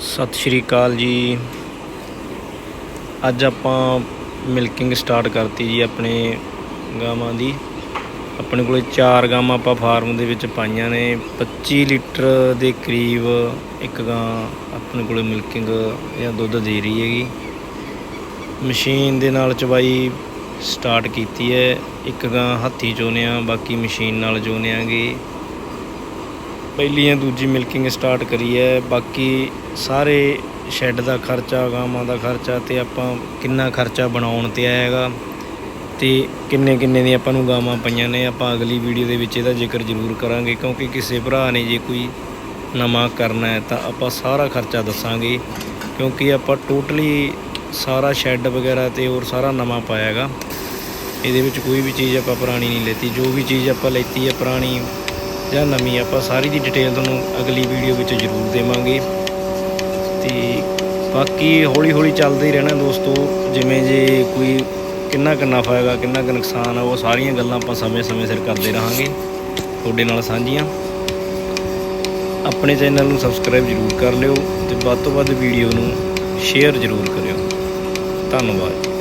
ਸਤਿ ਸ਼੍ਰੀ ਅਕਾਲ ਜੀ। ਅੱਜ ਆਪਾਂ ਮਿਲਕਿੰਗ ਸਟਾਰਟ ਕਰਤੀ ਜੀ ਆਪਣੇ ਗਾਵਾਂ ਦੀ। ਆਪਣੇ ਕੋਲੇ ਚਾਰ ਗਾਵਾਂ ਆਪਾਂ ਫਾਰਮ ਦੇ ਵਿੱਚ ਪਾਈਆਂ ਨੇ। 25 ਲੀਟਰ ਦੇ ਕਰੀਬ ਇੱਕ ਗਾਂ ਆਪਣੇ ਕੋਲੇ ਮਿਲਕਿੰਗ ਜਾਂ ਦੁੱਧ ਦੇ ਰਹੀ ਹੈਗੀ। ਮਸ਼ੀਨ ਦੇ ਨਾਲ ਚਵਾਈ ਸਟਾਰਟ ਕੀਤੀ ਹੈ। ਇੱਕ ਗਾਂ ਹੱਥੀ ਚੋਨੇ ਆ ਬਾਕੀ ਮਸ਼ੀਨ ਨਾਲ ਚੋਨੇ ਆਂਗੇ ਪਹਿਲੀ ਜਾਂ ਦੂਜੀ ਮਿਲਕਿੰਗ ਸਟਾਰਟ ਕਰੀ ਹੈ। ਬਾਕੀ ਸਾਰੇ ਸ਼ੈੱਡ ਦਾ ਖਰਚਾ, ਗਾਵਾਂ ਦਾ ਖਰਚਾ ਤੇ ਆਪਾਂ ਕਿੰਨਾ ਖਰਚਾ ਬਣਾਉਣ ਤੇ ਆਇਆ ਹੈਗਾ ਤੇ ਕਿੰਨੇ ਕਿੰਨੇ ਦੀ ਆਪਾਂ ਨੂੰ ਗਾਵਾਂ ਪਈਆਂ ਨੇ, ਆਪਾਂ ਅਗਲੀ ਵੀਡੀਓ ਦੇ ਵਿੱਚ ਇਹਦਾ ਜ਼ਿਕਰ ਜ਼ਰੂਰ ਕਰਾਂਗੇ ਕਿਉਂਕਿ ਕਿਸੇ ਭਰਾ ਨੇ ਜੇ ਕੋਈ ਨਵਾਂ ਕਰਨਾ ਹੈ ਤਾਂ ਆਪਾਂ ਸਾਰਾ ਖਰਚਾ ਦੱਸਾਂਗੇ ਕਿਉਂਕਿ ਆਪਾਂ ਟੋਟਲੀ ਸਾਰਾ ਸ਼ੈੱਡ ਵਗੈਰਾ ਤੇ ਹੋਰ ਸਾਰਾ ਨਵਾਂ ਪਾਇਆ ਹੈਗਾ। ਇਹਦੇ ਵਿੱਚ ਕੋਈ ਵੀ ਚੀਜ਼ ਆਪਾਂ ਪੁਰਾਣੀ ਨਹੀਂ ਲੈਤੀ, ਜੋ ਵੀ ਚੀਜ਼ ਆਪਾਂ ਲੈਤੀ ਹੈ ਪੁਰਾਣੀ ਜਾਂ ਨਵੀਂ ਆਪਾਂ ਸਾਰੀ ਦੀ ਡਿਟੇਲ ਤੁਹਾਨੂੰ ਅਗਲੀ ਵੀਡੀਓ ਵਿੱਚ ਜ਼ਰੂਰ ਦੇਵਾਂਗੇ। ਤੇ ਬਾਕੀ ਹੌਲੀ ਹੌਲੀ ਚੱਲਦੇ ਹੀ ਰਹਿਣਾ ਦੋਸਤੋ, ਜਿਵੇਂ ਜੇ ਕੋਈ ਕਿੰਨਾ ਕੁ ਨਫਾ ਹੈਗਾ, ਕਿੰਨਾ ਕੁ ਨੁਕਸਾਨ ਆ, ਉਹ ਸਾਰੀਆਂ ਗੱਲਾਂ ਆਪਾਂ ਸਮੇਂ-ਸਮੇਂ ਸਿਰ ਕਰਦੇ ਰਹਾਂਗੇ। ਤੁਹਾਡੇ ਨਾਲ ਸਾਂਝੀਆਂ। ਆਪਣੇ ਚੈਨਲ ਨੂੰ ਸਬਸਕ੍ਰਾਈਬ ਜ਼ਰੂਰ ਕਰ ਲਿਓ ਤੇ ਵੱਧ ਤੋਂ ਵੱਧ ਵੀਡੀਓ ਨੂੰ ਸ਼ੇਅਰ ਜ਼ਰੂਰ ਕਰਿਓ। ਧੰਨਵਾਦ।